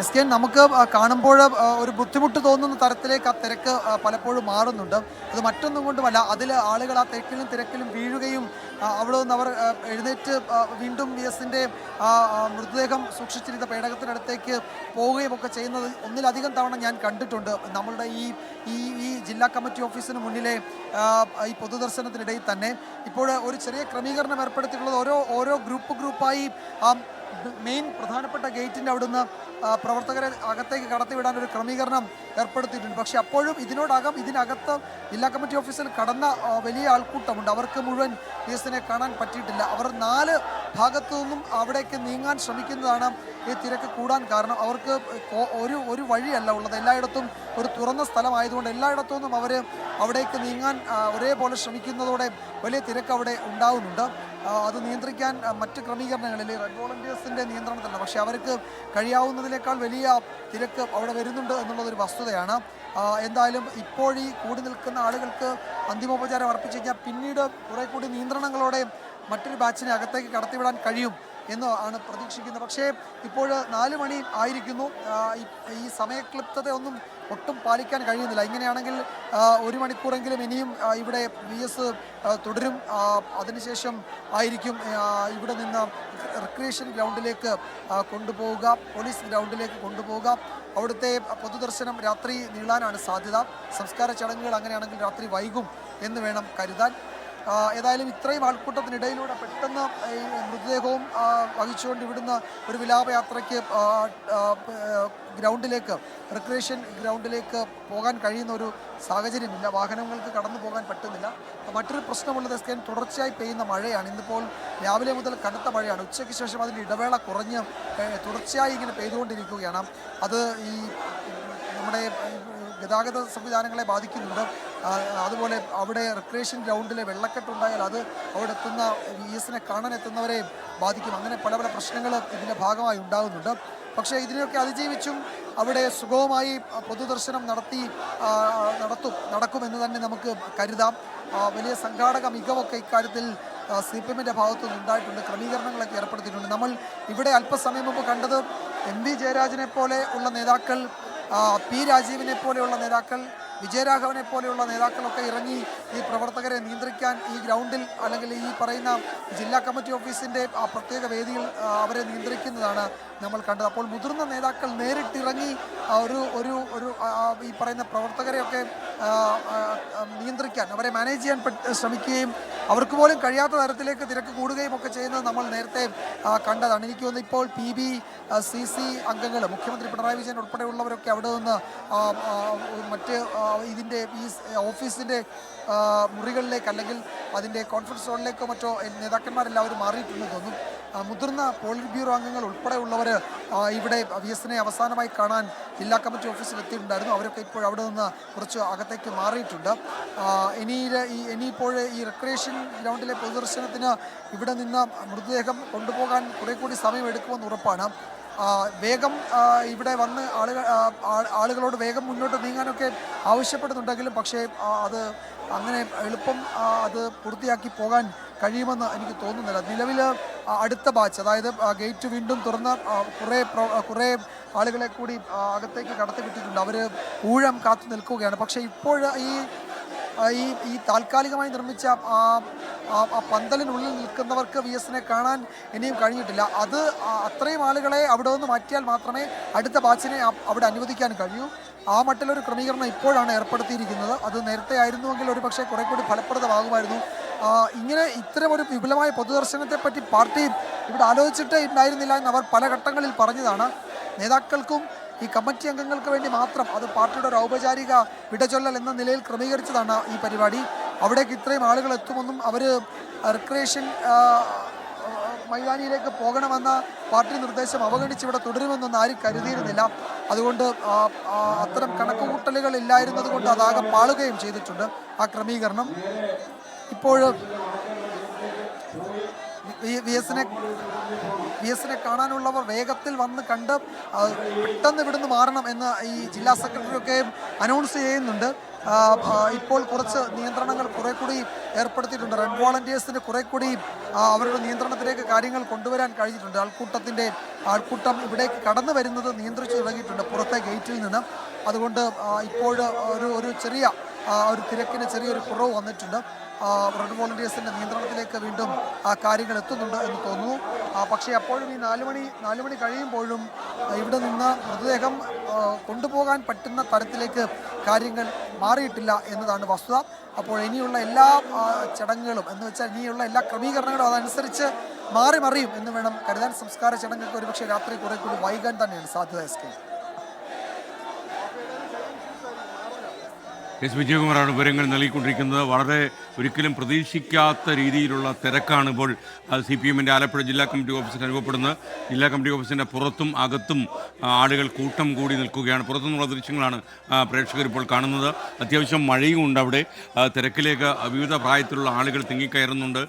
S K നമുക്ക് കാണുമ്പോൾ ഒരു ബുദ്ധിമുട്ട് തോന്നുന്ന തരത്തിലേക്ക് ആ തിരക്ക് പലപ്പോഴും മാറുന്നുണ്ട്. അത് മറ്റൊന്നും കൊണ്ടുമല്ല. അതിൽ ആളുകൾ ആ തിരക്കിലും തിരക്കിലും വീഴുകയും അവിടെ നിന്ന് അവർ എഴുന്നേറ്റ് വീണ്ടും വി എസിന്റെ മൃതദേഹം സൂക്ഷിച്ചിരുന്ന പേടകത്തിനടുത്തേക്ക് പോവുകയും ഒക്കെ ചെയ്യുന്നത് ഒന്നിലധികം തവണ ഞാൻ കണ്ടിട്ടുണ്ട്. നമ്മളുടെ ഈ ഈ ഈ ജില്ലാ കമ്മിറ്റി ഓഫീസിന് മുന്നിലെ ഈ പൊതുദർശനത്തിനിടയിൽ തന്നെ. ഇപ്പോൾ ഒരു ചെറിയ ക്രമീകരണം ഏർപ്പെടുത്തിയിട്ടുള്ളത് ഓരോ ഓരോ ഗ്രൂപ്പ് ഗ്രൂപ്പായി മെയിൻ പ്രധാനപ്പെട്ട ഗേറ്റിന്റെ അവിടുന്ന് പ്രവർത്തകരെ അകത്തേക്ക് കടത്തിവിടാൻ ഒരു ക്രമീകരണം ഏർപ്പെടുത്തിയിട്ടുണ്ട്. പക്ഷേ അപ്പോഴും ഇതിനോടകം ഇതിനകത്ത് ജില്ലാ കമ്മിറ്റി ഓഫീസിൽ കടന്ന വലിയ ആൾക്കൂട്ടമുണ്ട്. അവർക്ക് മുഴുവൻ പി എസിനെ കാണാൻ പറ്റിയിട്ടില്ല. അവർ നാല് ഭാഗത്തു നിന്നും അവിടേക്ക് നീങ്ങാൻ ശ്രമിക്കുന്നതാണ് ഈ തിരക്ക് കൂടാൻ കാരണം. അവർക്ക് ഒരു ഒരു വഴിയല്ല ഉള്ളത്. എല്ലായിടത്തും ഒരു തുറന്ന സ്ഥലമായതുകൊണ്ട് എല്ലായിടത്തു നിന്നും അവർ അവിടേക്ക് നീങ്ങാൻ ഒരേപോലെ ശ്രമിക്കുന്നതോടെ വലിയ തിരക്ക് അവിടെ ഉണ്ടാകുന്നുണ്ട് അത് നിയന്ത്രിക്കാൻ മറ്റ് ക്രമീകരണങ്ങളിൽ റെഡ് വോളണ്ടിയേഴ്സിന്റെ നിയന്ത്രണത്തിലാണ്. പക്ഷേ അവർക്ക് കഴിയാവുന്നതിനേക്കാൾ വലിയ തിരക്ക് അവിടെ വരുന്നുണ്ട് എന്നുള്ളതൊരു വസ്തുതയാണ്. എന്തായാലും ഇപ്പോഴീ കൂടി നിൽക്കുന്ന ആളുകൾക്ക് അന്തിമോപചാരം അർപ്പിച്ചു കഴിഞ്ഞാൽ പിന്നീട് കുറെ കൂടി നിയന്ത്രണങ്ങളോടെ മറ്റൊരു ബാച്ചിനെ അകത്തേക്ക് കടത്തിവിടാൻ കഴിയും എന്ന് ആണ് പ്രതീക്ഷിക്കുന്നത്. പക്ഷേ ഇപ്പോൾ നാല് മണി ആയിരിക്കുന്നു. ഈ- സമയക്ലിപ്തത ഒന്നും ഒട്ടും പാലിക്കാൻ കഴിയുന്നില്ല. ഇങ്ങനെയാണെങ്കിൽ ഒരു മണിക്കൂറെങ്കിലും ഇനിയും ഇവിടെ വി എസ് തുടരും. അതിനുശേഷം ആയിരിക്കും ഇവിടെ നിന്ന് റിക്രിയേഷൻ ഗ്രൗണ്ടിലേക്ക് കൊണ്ടുപോവുക. പോലീസ് ഗ്രൗണ്ടിലേക്ക് കൊണ്ടുപോവുക. അവിടുത്തെ പൊതുദർശനം രാത്രി നീളാനാണ് സാധ്യത. സംസ്കാര ചടങ്ങുകൾ അങ്ങനെയാണെങ്കിൽ രാത്രി വൈകും എന്ന് വേണം കരുതാൻ. ഏതായാലും ഇത്രയും ആൾക്കൂട്ടത്തിനിടയിലൂടെ പെട്ടെന്ന് ഈ മൃതദേഹവും വഹിച്ചുകൊണ്ട് ഇവിടുന്ന് ഒരു വിലാപയാത്രയ്ക്ക് ഗ്രൗണ്ടിലേക്ക് റിക്രിയേഷൻ ഗ്രൗണ്ടിലേക്ക് പോകാൻ കഴിയുന്ന ഒരു സാഹചര്യമില്ല. വാഹനങ്ങൾക്ക് കടന്നു പോകാൻ പറ്റുന്നില്ല. മറ്റൊരു പ്രശ്നമുള്ളത് എസ് തുടർച്ചയായി പെയ്യുന്ന മഴയാണ്. ഇന്നിപ്പോൾ രാവിലെ മുതൽ കനത്ത മഴയാണ്. ഉച്ചയ്ക്ക് ശേഷം അതിന്റെ ഇടവേള കുറഞ്ഞ് തുടർച്ചയായി ഇങ്ങനെ പെയ്തുകൊണ്ടിരിക്കുകയാണ്. അത് ഈ നമ്മുടെ ഗതാഗത സംവിധാനങ്ങളെ ബാധിക്കുന്നുണ്ട്. അതുപോലെ അവിടെ റിക്രിയേഷൻ ഗ്രൗണ്ടിലെ വെള്ളക്കെട്ടുണ്ടായാൽ അത് അവിടെ എത്തുന്ന ഈസിനെ കാണാൻ എത്തുന്നവരെയും ബാധിക്കും. അങ്ങനെ പല പല പ്രശ്നങ്ങൾ ഇതിന്റെ ഭാഗമായി ഉണ്ടാകുന്നുണ്ട്. പക്ഷേ ഇതിനെയൊക്കെ അതിജീവിച്ചും അവിടെ സുഗമമായി പൊതുദർശനം നടത്തി നടത്തും നടക്കുമെന്ന് തന്നെ നമുക്ക് കരുതാം. വലിയ സംഘാടക മികവൊക്കെ ഇക്കാര്യത്തിൽ സി പി എമ്മിന്റെ ഭാഗത്തു നിന്നുണ്ടായിട്ടുണ്ട് ക്രമീകരണങ്ങളൊക്കെ ഏർപ്പെടുത്തിയിട്ടുണ്ട്. നമ്മൾ ഇവിടെ അല്പസമയം മുമ്പ് കണ്ടത് എം വി ജയരാജനെ പോലെ ഉള്ള നേതാക്കൾ പി രാജീവിനെ പോലെയുള്ള നേതാക്കൾ വിജയരാഘവനെ പോലെയുള്ള നേതാക്കളൊക്കെ ഇറങ്ങി ഈ പ്രവർത്തകരെ നിയന്ത്രിക്കാൻ ഈ ഗ്രൗണ്ടിൽ അല്ലെങ്കിൽ ഈ പറയുന്ന ജില്ലാ കമ്മിറ്റി ഓഫീസിന്റെ ആ പ്രത്യേക വേദിയിൽ അവരെ നിയന്ത്രിക്കുന്നതാണ് നമ്മൾ കണ്ടത്. അപ്പോൾ മുതിർന്ന നേതാക്കൾ നേരിട്ടിറങ്ങി ഒരു ഒരു ഒരു ഈ പറയുന്ന പ്രവർത്തകരെയൊക്കെ നിയന്ത്രിക്കാൻ അവരെ മാനേജ് ചെയ്യാൻ ശ്രമിക്കുകയും അവർക്ക് പോലും കഴിയാത്ത തരത്തിലേക്ക് തിരക്ക് കൂടുകയും ഒക്കെ ചെയ്യുന്നത് നമ്മൾ നേരത്തെ കണ്ടതാണ്. എനിക്ക് തോന്നുന്നു ഇപ്പോൾ പി ബി സി സി അംഗങ്ങൾ മുഖ്യമന്ത്രി പിണറായി വിജയൻ ഉൾപ്പെടെയുള്ളവരൊക്കെ അവിടെ നിന്ന് മറ്റ് ഇതിന്റെ ഈ ഓഫീസിന്റെ മുറികളിലേക്ക് അല്ലെങ്കിൽ അതിന്റെ കോൺഫറൻസ് ഹോളിലേക്കോ മറ്റോ നേതാക്കന്മാരെല്ലാവരും മാറിയിട്ടുണ്ടെന്ന് തോന്നുന്നു. മുതിർന്ന പോളിറ്റ് ബ്യൂറോ അംഗങ്ങൾ ഉൾപ്പെടെയുള്ളവർ ഇവിടെ വി എസിനെ അവസാനമായി കാണാൻ ജില്ലാ കമ്മിറ്റി ഓഫീസിൽ എത്തിയിട്ടുണ്ടായിരുന്നു. അവരൊക്കെ ഇപ്പോൾ അവിടെ നിന്ന് കുറച്ച് അകത്തേക്ക് മാറിയിട്ടുണ്ട്. ഇനി ഈ ഇനിയിപ്പോൾ ഈ റിക്രിയേഷൻ ഗ്രൗണ്ടിലെ പൊതുദർശനത്തിന് ഇവിടെ നിന്ന് മൃതദേഹം കൊണ്ടുപോകാൻ കുറെ കൂടി സമയം എടുക്കുമെന്ന് ഉറപ്പാണ്. വേഗം ഇവിടെ വന്ന് ആളുകൾ ആളുകളോട് വേഗം മുന്നോട്ട് നീങ്ങാനൊക്കെ ആവശ്യപ്പെടുന്നുണ്ടെങ്കിലും പക്ഷേ അത് അങ്ങനെ എളുപ്പം അത് പൂർത്തിയാക്കി പോകാൻ കഴിയുമെന്ന് എനിക്ക് തോന്നുന്നില്ല. നിലവിൽ അടുത്ത ബാച്ച് അതായത് ഗേറ്റ് വീണ്ടും തുറന്ന കുറേ കുറേ ആളുകളെ കൂടി അകത്തേക്ക് കടത്തിവിട്ടിട്ടുണ്ട് അവർ ഊഴം കാത്തു നിൽക്കുകയാണ്. പക്ഷേ ഇപ്പോൾ ഈ ഈ ഈ താൽക്കാലികമായി നിർമ്മിച്ച ആ ആ- പന്തലിനുള്ളിൽ നിൽക്കുന്നവർക്ക് വി എസിനെ കാണാൻ ഇനിയും കഴിഞ്ഞിട്ടില്ല. അത് അത്രയും ആളുകളെ അവിടെ നിന്ന് മാറ്റിയാൽ മാത്രമേ അടുത്ത ബാച്ചിനെ അവിടെ അനുവദിക്കാൻ കഴിയൂ. ആ മട്ടിലൊരു ക്രമീകരണം ഇപ്പോഴാണ് ഏർപ്പെടുത്തിയിരിക്കുന്നത്. അത് നേരത്തെ ആയിരുന്നുവെങ്കിൽ ഒരു പക്ഷേ കുറെ കൂടി ഫലപ്രദമാകുമായിരുന്നു. ഇങ്ങനെ ഇത്തരം ഒരു വിപുലമായ പൊതുദർശനത്തെ പറ്റി പാർട്ടി ഇവിടെ ആലോചിച്ചിട്ടേ ഉണ്ടായിരുന്നില്ല എന്ന് അവർ പല ഘട്ടങ്ങളിൽ പറഞ്ഞതാണ്. നേതാക്കൾക്കും ഈ കമ്മിറ്റി അംഗങ്ങൾക്ക് വേണ്ടി മാത്രം അത് പാർട്ടിയുടെ ഒരു ഔപചാരിക വിടചൊല്ലൽ എന്ന നിലയിൽ ക്രമീകരിച്ചതാണ് ഈ പരിപാടി. അവിടേക്ക് ഇത്രയും ആളുകൾ എത്തുമെന്നും അവർ റിക്രിയേഷൻ മൈതാനിയിലേക്ക് പോകണമെന്ന പാർട്ടി നിർദ്ദേശം അവഗണിച്ച് ഇവിടെ തുടരുമെന്നൊന്നും ആരും കരുതിയിരുന്നില്ല. അതുകൊണ്ട് അത്തരം കണക്കുകൂട്ടലുകൾ ഇല്ലായിരുന്നത് കൊണ്ട് അതാകെ പാളുകയും ചെയ്തിട്ടുണ്ട് ആ ക്രമീകരണം. ഇപ്പോൾ വി എസിനെ വി എസിനെ കാണാനുള്ളവർ വേഗത്തിൽ വന്ന് കണ്ട് പെട്ടെന്ന് ഇവിടുന്ന് മാറണം എന്ന് ഈ ജില്ലാ സെക്രട്ടറി ഒക്കെ അനൗൺസ് ചെയ്യുന്നുണ്ട് ഇപ്പോൾ കുറച്ച് നിയന്ത്രണങ്ങൾ കുറെ കൂടി ഏർപ്പെടുത്തിയിട്ടുണ്ട്. റെഡ് വോളണ്ടിയേഴ്സിന് കുറെ കൂടി അവരുടെ നിയന്ത്രണത്തിലേക്ക് കാര്യങ്ങൾ കൊണ്ടുവരാൻ കഴിഞ്ഞിട്ടുണ്ട്. ആൾക്കൂട്ടത്തിന്റെ ആൾക്കൂട്ടം ഇവിടേക്ക് കടന്നു വരുന്നത് നിയന്ത്രിച്ചു തുടങ്ങിയിട്ടുണ്ട് പുറത്തെ ഗേറ്റിൽ നിന്ന്. അതുകൊണ്ട് ഇപ്പോൾ ഒരു ഒരു ചെറിയ ഒരു തിരക്കിന് ചെറിയൊരു കുറവ് വന്നിട്ടുണ്ട്. ആ, റെഡ് വോളണ്ടിയേഴ്സിന്റെ നിയന്ത്രണത്തിലേക്ക് വീണ്ടും ആ കാര്യങ്ങൾ എത്തുന്നുണ്ട് എന്ന് തോന്നുന്നു. ആ, പക്ഷേ അപ്പോഴും ഈ നാലുമണി നാലുമണി നാല് മണി കഴിയുമ്പോഴും ആ, ഇവിടെ നിന്ന് മൃതദേഹം കൊണ്ടുപോകാൻ പറ്റുന്ന തരത്തിലേക്ക് കാര്യങ്ങൾ മാറിയിട്ടില്ല എന്നതാണ് വസ്തുത. അപ്പോൾ ഇനിയുള്ള എല്ലാ ചടങ്ങുകളും എന്ന് വെച്ചാൽ ഇനിയുള്ള എല്ലാ ക്രമീകരണങ്ങളും അതനുസരിച്ച് മാറി മറിയും എന്ന് വേണം കരുതാൻ. സംസ്കാര ചടങ്ങൊക്കെ ഒരുപക്ഷെ രാത്രി കുറെ കൂടി വൈകാൻ തന്നെയാണ് സാധ്യത എസ് എസ് വിജയകുമാറാണ് വിവരങ്ങൾ നൽകിക്കൊണ്ടിരിക്കുന്നത്. വളരെ ഒരിക്കലും പ്രതീക്ഷിക്കാത്ത രീതിയിലുള്ള തിരക്കാണ് ഇപ്പോൾ സി പി എമ്മിന്റെ ആലപ്പുഴ ജില്ലാ കമ്മിറ്റി ഓഫീസിൽ അനുഭവപ്പെടുന്നത്. ജില്ലാ കമ്മിറ്റി ഓഫീസിന്റെ പുറത്തും അകത്തും ആളുകൾ കൂട്ടം കൂടി നിൽക്കുകയാണ്. പുറത്തുനിന്നുള്ള ദൃശ്യങ്ങളാണ് പ്രേക്ഷകർ ഇപ്പോൾ കാണുന്നത്. അത്യാവശ്യം മഴയും ഉണ്ട് അവിടെ. തിരക്കിലേക്ക് വിവിധ പ്രായത്തിലുള്ള ആളുകൾ തിങ്ങിക്കയറുന്നുണ്ട്.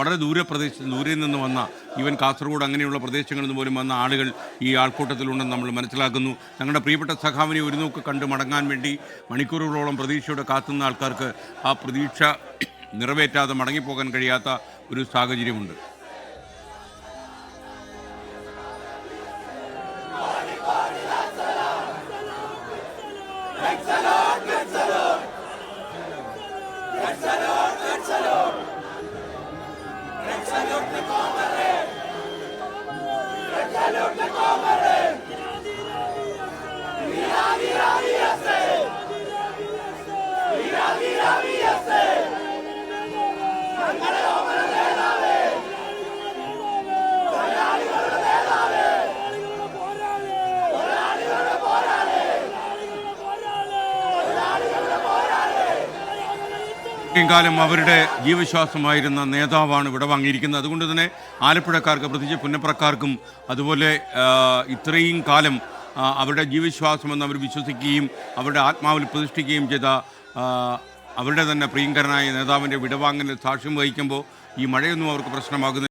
വളരെ ദൂര പ്രദേശ ദൂരെ നിന്ന് വന്ന ഈവൻ കാസർഗോഡ് അങ്ങനെയുള്ള പ്രദേശങ്ങളിൽ നിന്ന് പോലും വന്ന ആളുകൾ ഈ ആൾക്കൂട്ടത്തിലുണ്ടെന്ന് നമ്മൾ മനസ്സിലാക്കുന്നു. ഞങ്ങളുടെ പ്രിയപ്പെട്ട സഖാവിനെ ഒരു നോക്ക് കണ്ട് മടങ്ങാൻ വേണ്ടി മണിക്കൂറുകളോളം പ്രതീക്ഷയോടെ കാത്തുന്ന ആൾക്കാർക്ക് ആ പ്രതീക്ഷ നിറവേറ്റാതെ മടങ്ങിപ്പോകാൻ കഴിയാത്ത ഒരു സാഹചര്യമുണ്ട്. കാലം അവരുടെ ജീവശ്വാസമായിരുന്ന നേതാവാണ് ഇവിടെ വാങ്ങിയിരിക്കുന്നത് അതുകൊണ്ട് തന്നെ ആലപ്പുഴക്കാർക്ക് പ്രത്യേകിച്ച് പുന്നപ്രക്കാർക്കും അതുപോലെ ഇത്രയും കാലം അവരുടെ ജീവിശ്വാസമെന്ന് അവർ വിശ്വസിക്കുകയും അവരുടെ ആത്മാവിൽ പ്രതിഷ്ഠിക്കുകയും ചെയ്ത അവരുടെ തന്നെ പ്രിയങ്കരനായ നേതാവിന്റെ വിടവാങ്ങലിൽ സാക്ഷ്യം വഹിക്കുമ്പോൾ ഈ മഴയൊന്നും അവർക്ക് പ്രശ്നമാകുന്നില്ല.